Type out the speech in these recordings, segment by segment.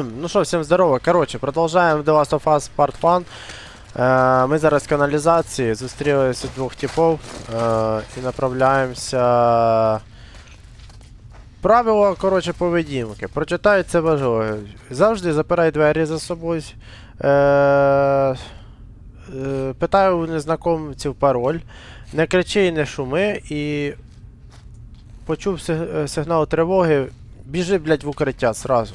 Ну що, всім здорово. Коротше, продовжаємо The Last of Us Part 1. Е, ми зараз в каналізації, зустрілися двох типів е, і направляємося. Правило, коротше, поведінки. Прочитай це важливо. Завжди запирай двері за собою. Е, питаю у незнакомців пароль. Не кричи і не шуми і. Почув сигнал тривоги. Біжи, блядь, в укриття сразу.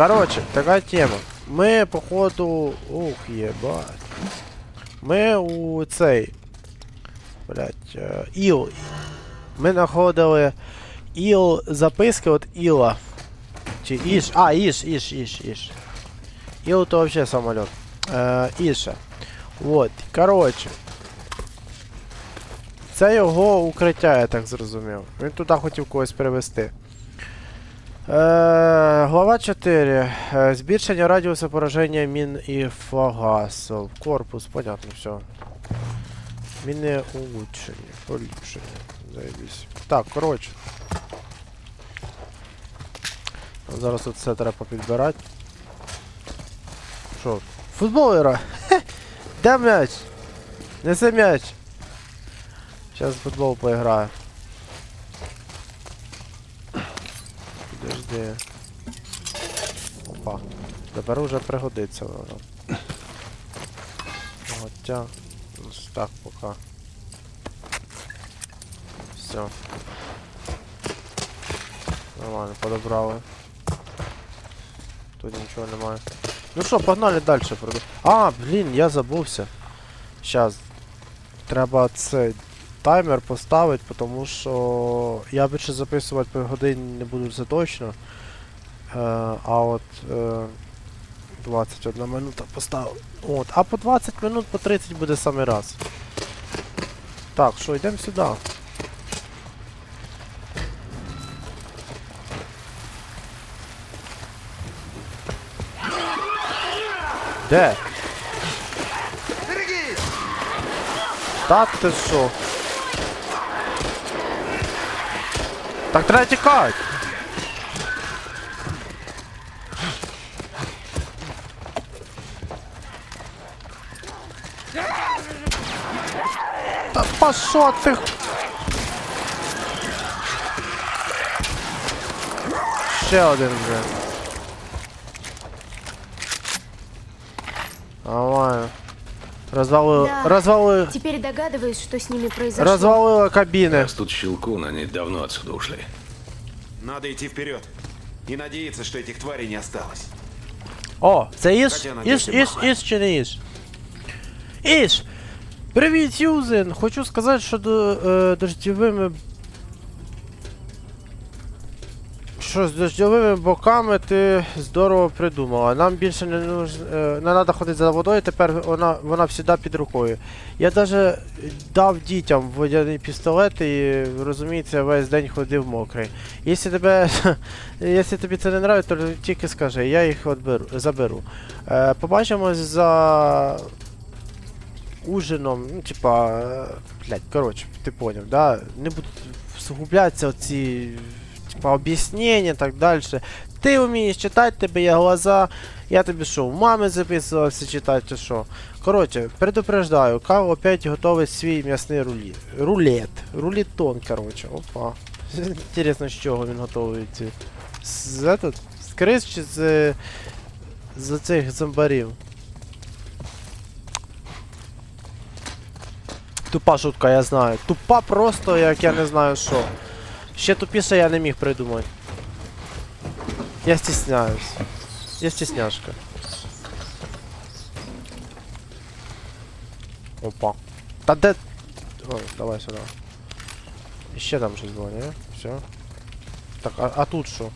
Короче, така тема. Ми, походу. Ух, єбать. Ми у цей. Блять. е, Іл. Ми знаходили іл записки от Іла. Чи Іш. А, Іш, Іш, Іш, Іш. Іл то вообще самоліт. Е, Іша. Вот. Короче. Це його укриття, я так зрозумів. Він туди хотів когось привезти. Е, глава 4. Е, збільшення радіусу пораження мін і фагасов. Корпус, понятно, все. Міни улучшені, поліпшені. Заєбісь. Так, коротше. Зараз тут все треба підбирати. Що? Футбол? Де м'яч? Неси м'яч. В футбол поиграю. Подожди. Опа. Тепер уже пригодиться воно. Ось так пока. Все. Нормально, подобрали. Тут нічого немає. Ну що, погнали далі. А, блін, я забувся. Щас. Треба цей таймер поставити, тому що я більше записувати по годині не буду це точно. Е, а от е, 21 минута поставив. От, а по 20 минут по 30 буде самий раз. Так, що, йдемо сюди. Де? Так ти що? Так треба тікати. Та пошо ти? Ще один вже. Нормально. Розвалили, Да. розвалили, Теперь догадываюсь, что с ними произошло. розвалили кабіни. Раз тут щелкун, они давно отсюда ушли. Надо идти вперед. И надеяться, что этих тварей не осталось. О, це Іш? Хоча Іш, надіжди Іш, мало. Іш чи не Іш? Іш! Привіт, Юзен! Хочу сказати, що до, е, дождьовими... Що з дождьовими боками ти здорово придумала. Нам більше не нуж... е, не треба ходити за водою, тепер вона, вона завжди під рукою. Я навіть дав дітям водяний пістолет і, розуміється, весь день ходив мокрий. Якщо тебе. Якщо тобі це не нравиться, то тільки скажи, я їх отберу, заберу. Е, побачимось за ужином, ну, типа, е, блядь, коротше, ти поняв, да? Не будуть всугублятися оці, типа, об'яснення так далі. Ти вмієш читати, тебе є глаза. Я тобі що, у мами записувався читати, чи що. Коротше, предупреждаю, Као опять готовить свій м'ясний рулі... рулет. Рулетон, коротше. Опа. Інтересно, з чого він готовий. З, этот, з крис чи з, з цих зомбарів? Тупа шутка, я знаю. Тупа просто, як я не знаю що. Ще тупіше я не міг придумати. Я стісняюсь. Я стісняшка. Опа. Та де. Ой, давай сюди. Ще там щось було, ні? Все. Так, а, а тут що?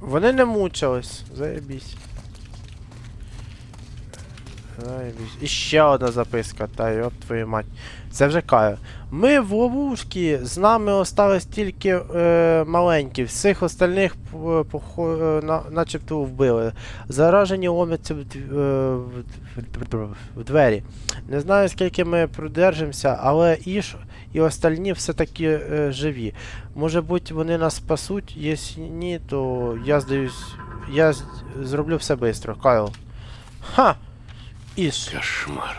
Вони не мучились. Заєбісь. І ще одна записка, та йоп твою мать. Це вже каю. Ми в ловушці, з нами остались тільки е, маленькі, всіх остальних е, е, на, начебто вбили. Заражені ломяться в, е, в двері. Не знаю, скільки ми продержимося, але Іш, і остальні все-таки е, живі. Може бути, вони нас спасуть, якщо ні, то я здаюсь. Я зроблю все швидко. Кайл. Ха! Іш, Кошмар.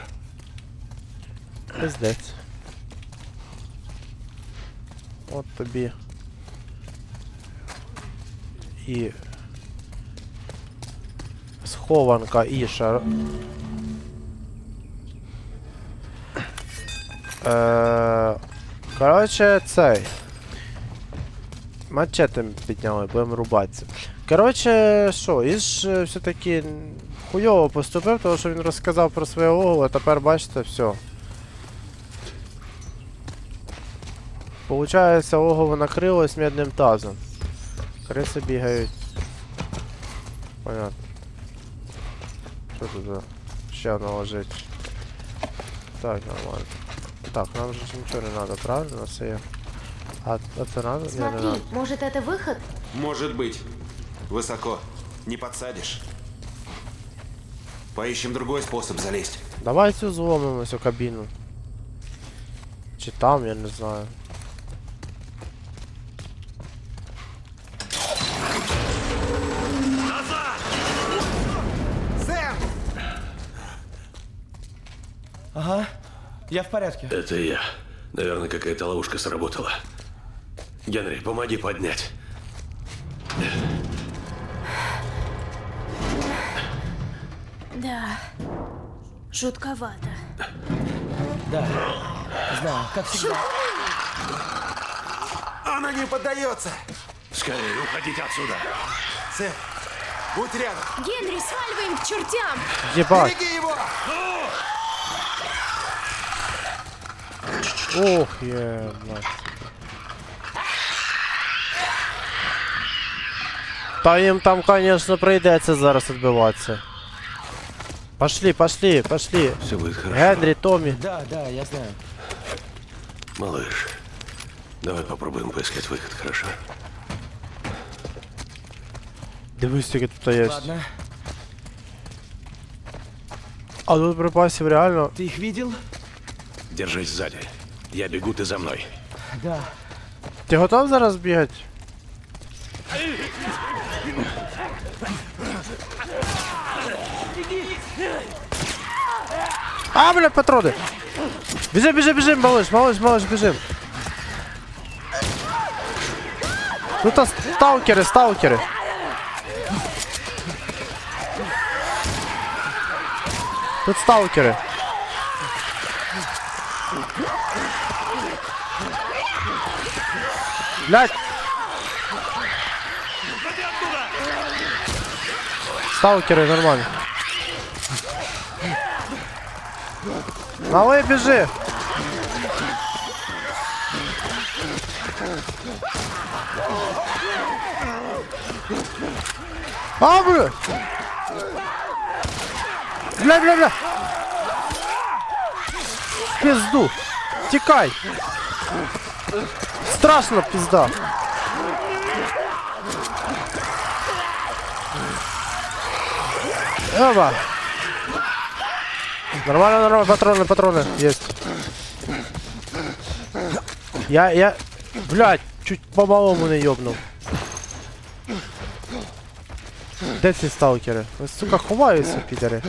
пиздець. От тобі. І. Схованка Іша. Е, коротше, цей. Мачетем підняли, будемо рубатися. Коротше, що, Іш е, все-таки хуйово поступив, тому що він розказав про своє оголо, а тепер бачите, все. Получається, огово накрилось медним тазом. Криси бігають. Понятно. Що тут за? Ще одна лежить. Так, нормально. Так, нам же ж нічого не треба, правильно? Це є. А, а це надо? Ні, не Смотри, надо. может это выход? Может быть. Высоко. Не подсадишь. Поищем другой способ залезть. Давай цю зломимо цю кабіну. Чи там, я не знаю. Ага, я в порядке. Это я. Наверное, какая-то ловушка сработала. Генри, помоги поднять. Да. Жутковато. Да, знаю, как всегда. Она не поддается! Скорее, уходите отсюда. Сэм, будь рядом! Генри, сваливаем к чертям! Єбать! Береги его! Ох, єбать. Та їм там, конечно, прийдеться зараз відбиватися. Пошли, пошли, пошли. Все будет хорошо. Генрі, Томі. Да, да, я знаю. Малыш, давай попробуем поискать выход, хорошо? Дивись, скільки тут є. Ладно, А тут припасів реально. ты их видел? Держись сзади. Я бегу, ты за мной. Да. Ти готов зараз бігати? А, бля, патрони! Біжи, біжи, біжи, малыш, малыш, малыш, біжим. Тут а, сталкери, сталкери. Тут сталкери. Блядь! Сталкеры нормально. Малый, бежи! А, бля! Бля, бля, бля! Пизду! Текай! Страшно, пизда! Оба! Нормально, нормально, патроны, патроны, есть. Я, я, блядь, чуть по малому не ёбнув. Де ці сталкери? Ви, сука, ховаються, підери.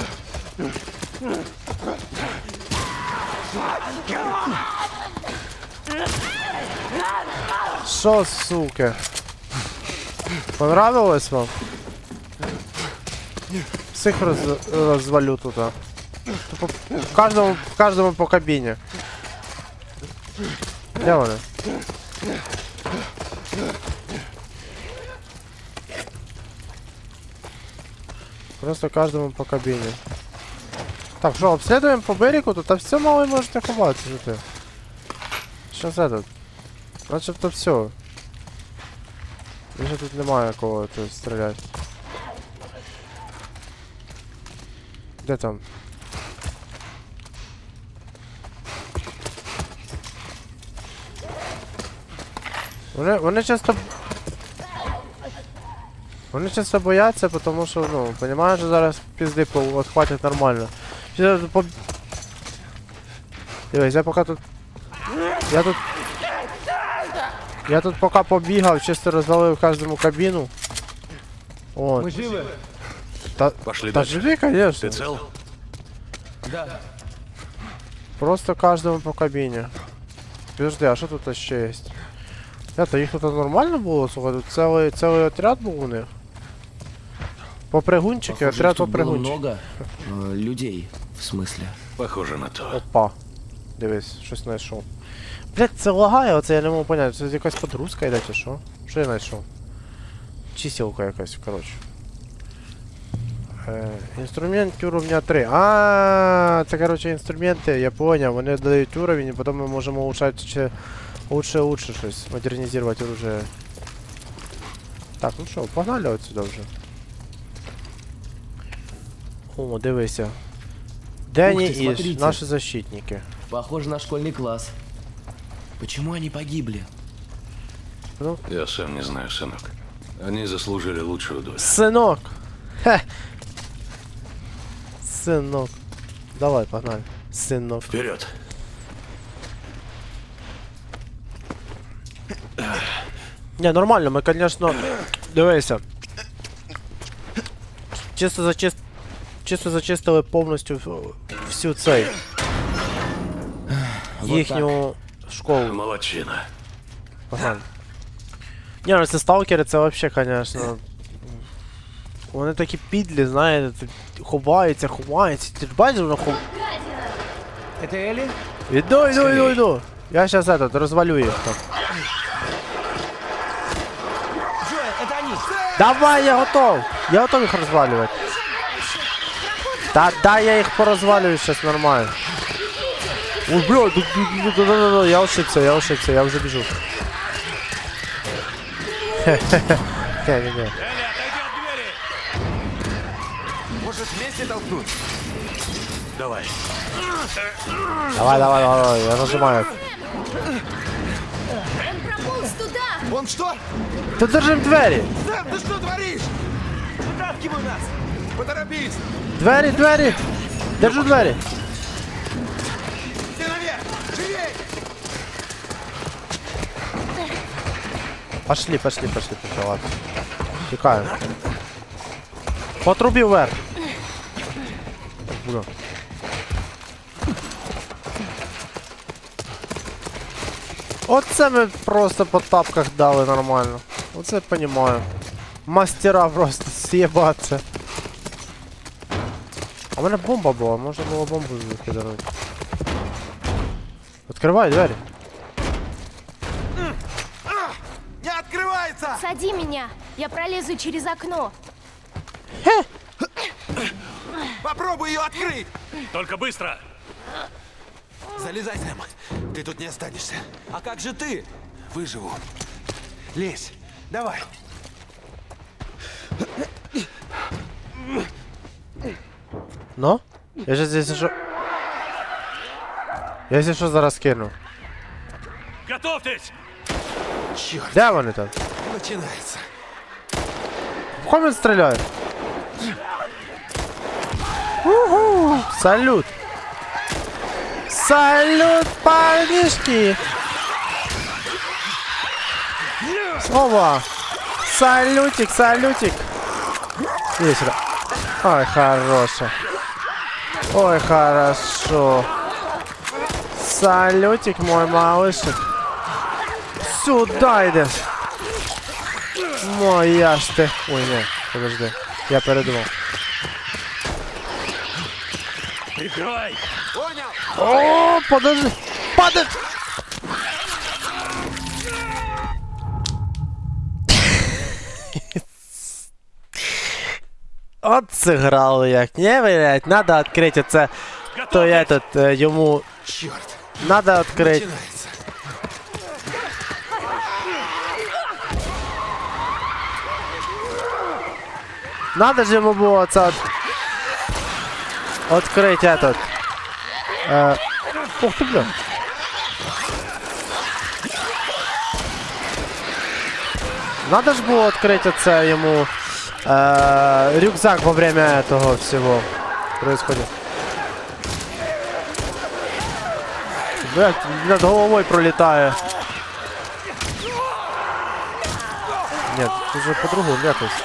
Що, сука? Понравилось вам? Всіх роз, розвалю тут. Тупо в кожному по кабіні. Де вони? Просто кожному по кабіні. Так, що, обслідуємо по берегу, тут а все мало можете ховатися, що ти. Що це тут? Начебто все. Більше тут немає кого тут стріляти. Де там? Вони, вони часто... Вони часто бояться, тому що, ну, розумієш, що зараз пізди по- відхватять нормально. Ще по... Дивись, я поки тут Я тут. Я тут поки побігав, чисто розвалив кожному кабіну. О, Мы живы? та, Пошли та дальше. живі, конечно. Ты цел? Да. Просто кожному по кабіні. Подожди, а що тут ще є? Это, їх тут нормально було, слухай, тут цілий, цілий отряд був у них. Попригунчики, Похоже, отряд тут было попригунчики. много э, людей, в смысле. Похоже на то. Опа. Дивись, щось знайшов. Блять, це лагає, оце я не можу поняти. Це якась подрузка йде чи що? Що я знайшов? Чисілка якась, коротше. Е, інструменти уровня 3. А, це коротше інструменти, я поняв, вони дають уровень, і потім ми можемо улучшати ще лучше лучше щось, модернізувати оружие. Так, ну що, погнали отсюда вже. О, дивися. Дені Ух ты, і смотрите. наші защитники. Похоже на школьный класс. Почему они погибли? Я сам не знаю, сынок. Они заслужили лучшую долю. Синок! Хе! Синок. Давай, погнали. Синок. Вперед! Не, нормально, ми, конечно, дивися. Чисто зачист... Чисто зачистили повністю в- всю цей. Їхню школу. Молодчина. Погнали. Ні, ну це сталкери, це вообще, конечно. Вони такі підлі, знаєте, тут ховаються, ховаються. Ти ж бачиш, воно хов... Это Элли? Іду, іду, іду, іду. Я щас этот, розвалю їх там. Джоэл, это они! Давай, я готов! Я готов їх розвалювати. Та да, я їх порозвалюю щас нормально. Ой, бля, да, да, да, да, да, да, я ошибся, я ошибся, я вже біжу. Хе-хе-хе. Может, вместе толкнуть? Давай. Давай, давай, давай, давай, я нажимаю. Он прополз туда! Он что? Та держим двері! Сэм, ты что творишь? Вытаскивай нас! Поторопись! Двері, двері! Держу двері! Все наверх! Живей! Пошли, пошли, пошли, пошли, ладно. Тікаю. По трубі вверх. Бля. Оце ми просто по тапках дали нормально. Оце я понімаю. Мастера просто з'єбаться. А в мене бомба була, можна було бомбу викидати. Відкривай двері. Не открывается! Сади меня! Я пролезу через окно! Попробуй ее открыть! Только быстро! Залезай, Сэм. Ты тут не останешься. А как же ты? Выживу. Лезь. Давай. Ну? Я же здесь що... Я якщо що зараз кину. Готовьтесь! Черт, Де вони там? начинается. В кого він стріляє? Уху! Салют! Салют, парнишки! Опа! Салютик, салютик! Иди сюда. Ой, хорошо. Ой, хорошо. Салютик, мой малышик. Сюда йдеш. Моя ж ти. Ой, ні, подожди. Я передумав. Прикрывай! Понял? О, подожди. Падай! От сыграли як. Не, блядь, надо відкрити це. То я этот, е, йому... Черт, Надо відкрити. начинается. Надо же ему было це от... Открыть этот. Е... Ух ты, бля. Надо ж було відкрити це йому е, рюкзак во время этого всего происходит. Блять, над головою пролітає. Ні, тут же по-другому якось.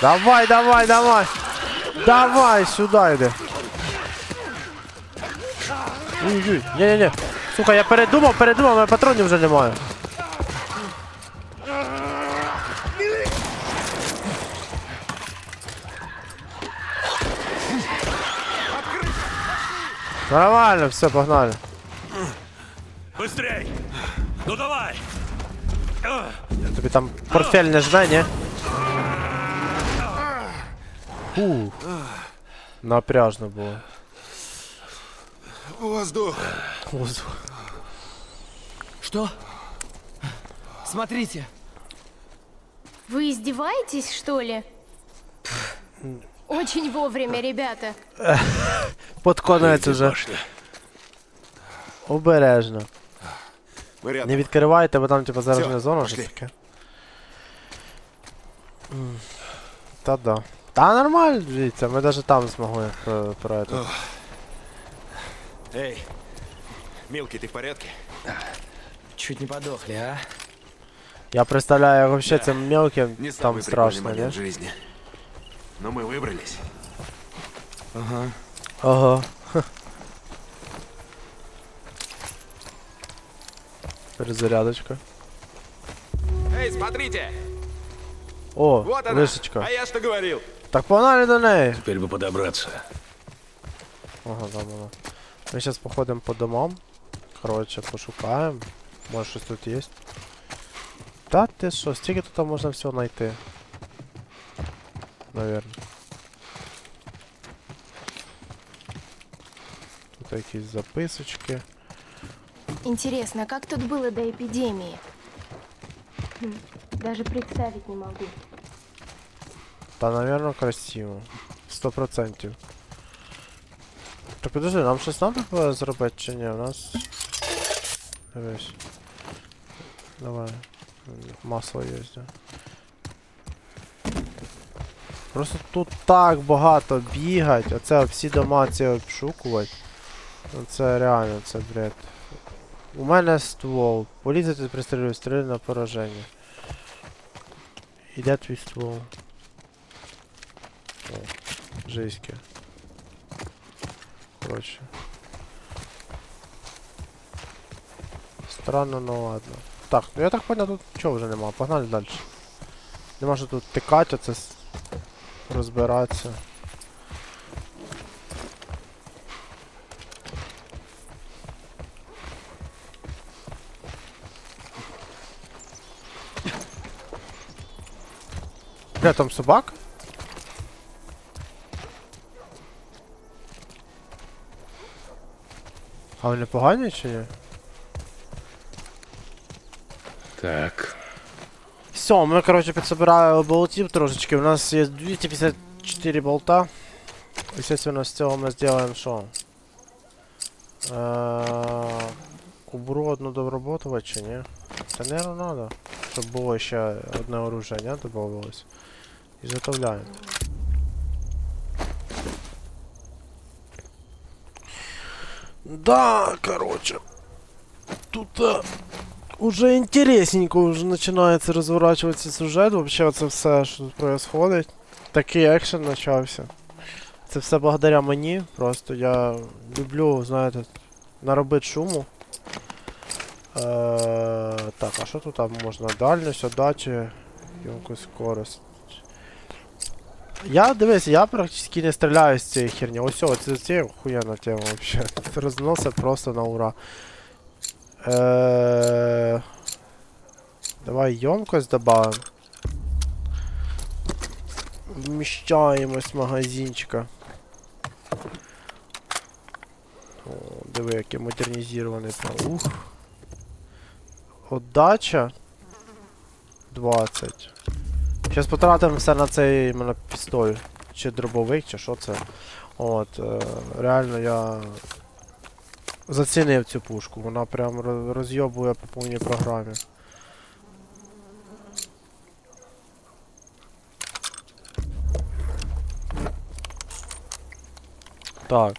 Давай, давай, давай! Давай, сюди йди. Ой-ой, ні-ні-ні. Сука, я передумав, передумав, у мене патронів вже немає. Нормально, все, погнали. Быстрей! Ну давай! Тобі там портфель не жме, ні? Фух. Напряжно було. Воздух. Воздух. Что? Смотрите. Вы издеваетесь, что ли? Пф, Очень вовремя, ребята. Під конець уже. Башня. Обережно. Мы рядом. Не відкривайте, бо там типа заражена Всё, зона, пошли. щось таке. М, Та да. Та нормально, дивіться, ми навіть там змогли про, про это. Эй, мелкий, ты в порядке? Чуть не подохли, а? Я представляю, вообще цим мелким Не там самый страшно, прикольный не? момент жизни. Но мы выбрались. Ага. Ага. Перезарядочка. Эй, смотрите! О, Вот она! вишечка. А я что говорил? Так погнали до неї. Теперь бы подобраться. Ага, там вона. Ми зараз походимо по домам. Коротше, пошукаємо. Може щось тут є. Та ти що, стільки тут можна всього знайти. Наверно. Тут якісь записочки. Интересно, как тут было до эпидемии? Хм, Даже представить не могу. Та, наверно, красиво. Сто процентів. Так подожди, нам щось треба було зробити чи ні? У нас. Дивись. Давай. Масло є, да. Просто тут так багато бігать, оце всі дома ці обшукувати. Ну це реально, це бред. У мене ствол. Поліція тут пристрілює, стріляє на пораження. Іде твій ствол. О, жеське. Странно, но ладно. Так, ну я так понял, тут нічого вже нема. Погнали далі. Нема що тут тикати, це розбиратися. Бля, там собак? А вони погані чи ні? Так. Все, ми, короче, підсобирали болтів трошечки. У нас є 254 болта. Естественно, з цього ми зробимо що? Е, Кубру одну доработувати чи ні? Та не надо. Щоб було ще одне оружие, не? Добавилось. І заготовляємо. Да, короче. Тут а, уже интересненько уже начинается разворачиваться сюжет. Вообще це все, що тут. Такий екшен почався. Це все благодаря мені. Просто я люблю, знаєте, наробити шуму. Е, так, а що тут там можна? Дальність, отдачі, якусь скорость. Я дивись, я практично не стріляю з цієї херні. Ось о, це, охуєнна тема вообще. Розносить просто на ура. Е, Давай емкость добавим. Вміщаємось магазинчика. О, диви, який модернізований. Ух. Отдача 20. Зараз потратимо все на цей іменно пістоль. Чи дробовик, чи що це. От, е, реально я зацінив цю пушку. Вона прям розйобує по повній програмі. Так.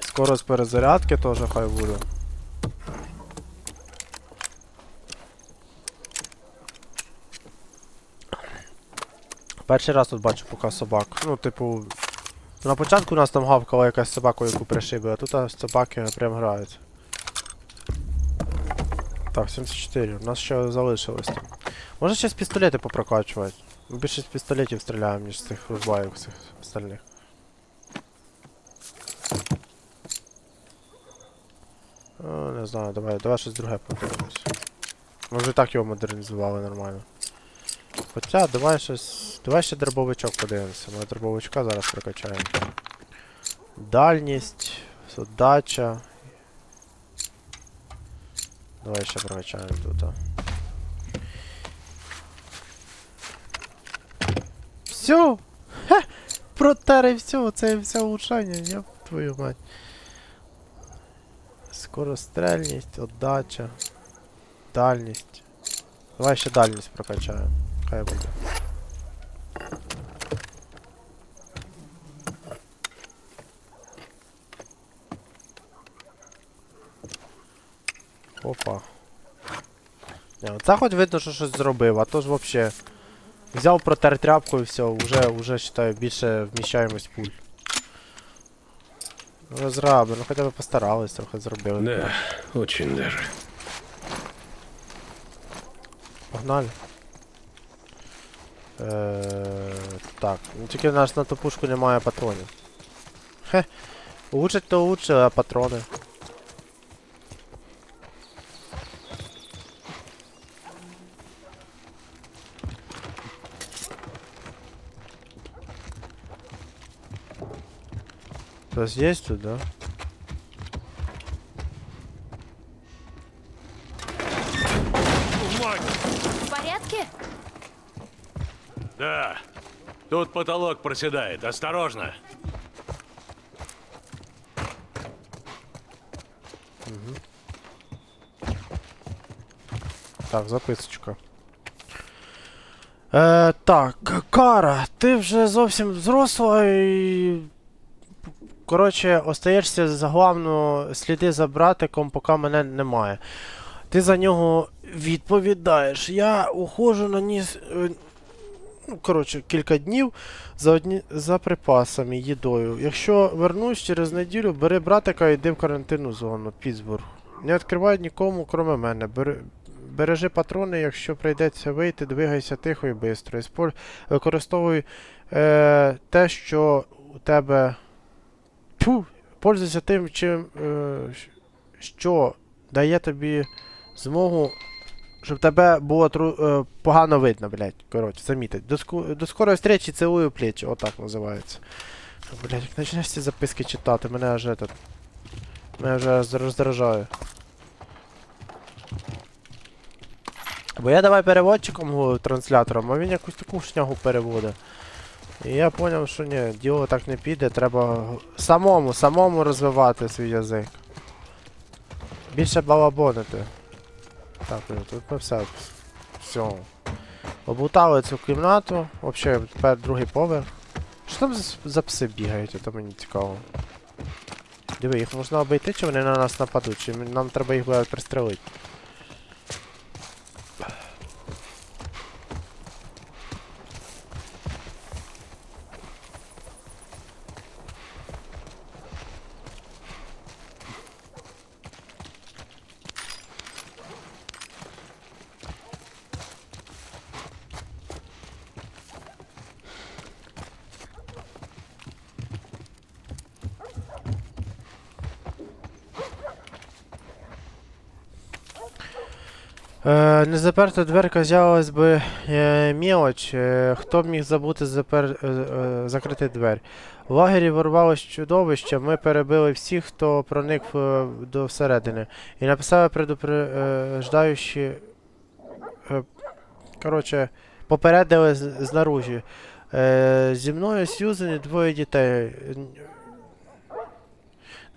Скорость перезарядки теж хай буде. Перший раз тут бачу поки собак. Ну, типу. На початку у нас там гавкала якась собака, яку пришибли, а тут собаки прям грають. Так, 74. У нас ще залишилось там. Може ще з пістолети попрокачувати. Ми більше з пістолетів стріляємо, ніж з цих розбаїв цих остальних. О, не знаю, давай, давай щось друге подивимось. Ми вже так його модернізували нормально. Хоча, давай щось. Давай ще дробовичок подивимося. Ми дробовичка зараз прокачаємо. Дальність, задача. Давай ще прокачаємо тут. Все! Хе! Протери все, це все улучшення, я твою мать. Скорострельність, отдача. Дальність. Давай ще дальність прокачаємо. Хай буде. Опа. Не, оце хоч видно, що щось зробив, а то ж вообще. Взяв протер тряпку і все, уже, уже считаю, більше вміщаємось пуль. Розраби, ну хоча б постарались, трохи зробили. Да, очень даже. Погнали. Е, так, ну тільки в нас на ту пушку немає патронів. Хе. Улучшить то лучше, а патрони. Хтось є тут, да? В порядке? Да. Тут потолок проседает. Осторожно. Так, записочка. Е, так, Кара, ти вже зовсім взросла і. Коротше, остаєшся за главну сліди за братиком, поки мене немає. Ти за нього відповідаєш. Я ухожу на ніс. е, Ну, коротше, кілька днів за, одні, за припасами, їдою. Якщо вернусь через неділю, бери братика і йди в карантинну зону, Пітсбург. Не відкривай нікому, кроме мене. Бери, Бережи патрони, якщо прийдеться вийти, двигайся тихо і швидко. Використовуй е, те, що у тебе. Тьфу! Пользуйся тим, чим, е, що дає тобі змогу, щоб тебе було тру, е, погано видно, блядь. Коротше, замітить. До, ску... До скорої зустрічі цілую плечі, отак називається. Блядь, як почнеш ці записки читати, мене аж этот. Мене вже роз- роздражає. Бо я давай переводчиком транслятором, а він якусь таку шнягу переводить. І я зрозумів, що ні, діло так не піде, треба самому, самому розвивати свій язик. Більше балабонити. Так, ну, тут ми все. Все. Облутали цю кімнату. Взагалі, тепер другий поверх. Що там за, пси бігають, то мені цікаво. Диви, їх можна обійти, чи вони на нас нападуть, чи нам треба їх буде пристрелити. Е, незаперта дверка з'явилась би е, мелоч. Е, хто б міг забути запер, е, закрити двері? В лагері ворвалось чудовище, ми перебили всіх, хто проник до всередини. І написали предупреждаючі. Коротше, попередили з- знаружі. Зі мною Сьюзен і двоє дітей.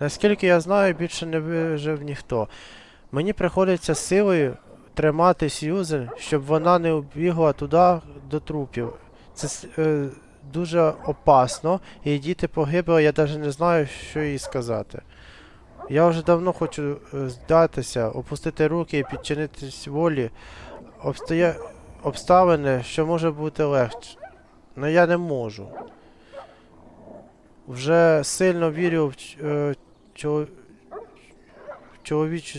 Наскільки я знаю, більше не вижив ніхто. Мені приходиться силою тримати Сьюзен, щоб вона не убігла туди до трупів. Це е, дуже опасно, і діти погибли, я навіть не знаю, що їй сказати. Я вже давно хочу е, здатися, опустити руки і підчинитись волі. Обстоя... Обставини, що може бути легше. Но я не можу. Вже сильно вірю в, е, в чоловічу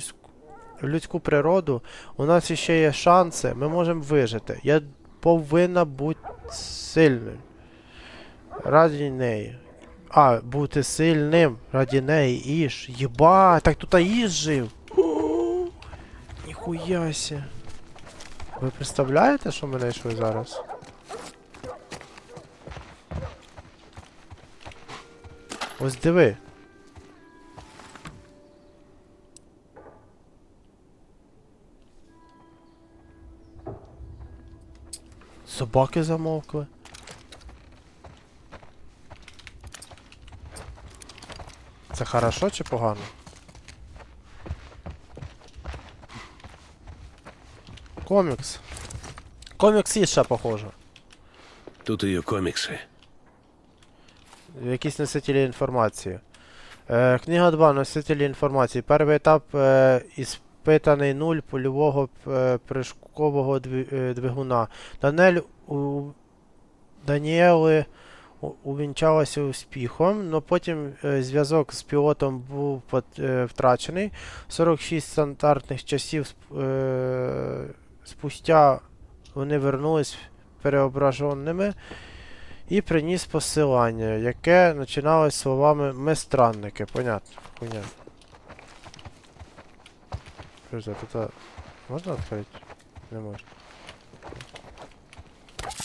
людську природу. У нас іще є шанси, ми можемо вижити. Я повинна бути сильною. Раді неї. А, бути сильним раді неї, Іж. Єба, так тут Іж жив. Ніхуяся. Ви представляєте, що ми знайшли зараз? Ось диви. Собаки замовкли. Це хорошо чи погано? Комікс. Комікс є ще похоже. Тут ее комиксы. Якісь носителі інформації. Е, книга 2. Носителі інформації. Перший етап е, іспитаний нуль польового е, прыжкового е, двигуна. Данель у Даніели увінчалася успіхом, але потім е, зв'язок з пілотом був втрачений. 46 стандартних часів спустя вони вернулись переображеними і приніс посилання, яке починалось словами ми странники. Понятно, хуйня. Це тут? а, Можна відкрити? Не можна.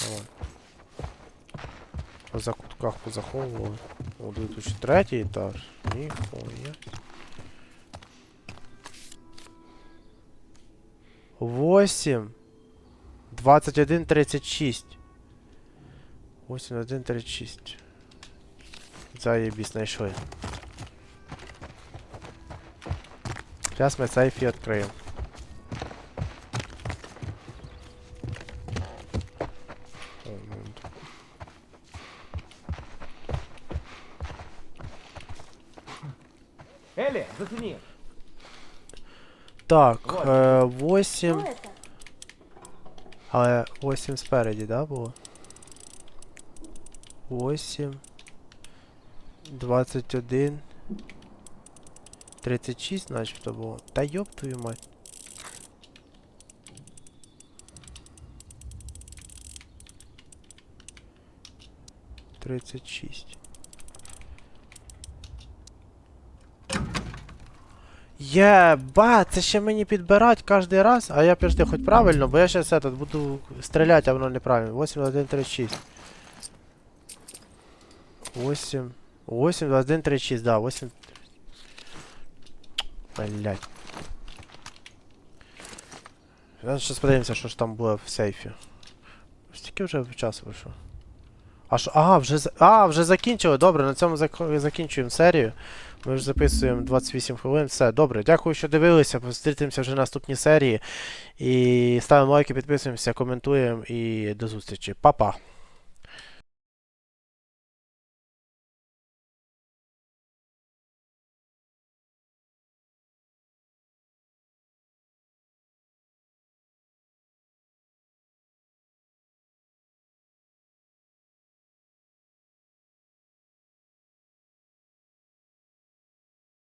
Давай. По закутках позаховували. О, тут тут ще третій етаж. Ніхуя. Восемь. Двадцять один тридцять шість. 8136. Заебись, знайшли. Зараз ми сейфі відкриємо. О, ну. Элли, зацени. Так, Вот. е, 8. Что это? Але 8 спереді, да, було? 8. 21. 36, начебто було. Та йоп твою мать. Тридцять шість. Єба, це ще мені підбирать кожен раз, а я пішли хоч правильно, бо я зараз этот, буду стріляти, а воно неправильно. 8, 1, 3, 6. 8. 8, 1, 3, 6, да, 8. Блять. Зараз подивимося, що ж там було в сейфі. Стільки вже час вийшов. А що? Ага, вже, а, вже закінчили. Добре, на цьому закінчуємо серію. Ми вже записуємо 28 хвилин. Все, добре. Дякую, що дивилися. Зустрітимося вже в наступній серії. І ставимо лайки, підписуємося, коментуємо і до зустрічі. Па-па.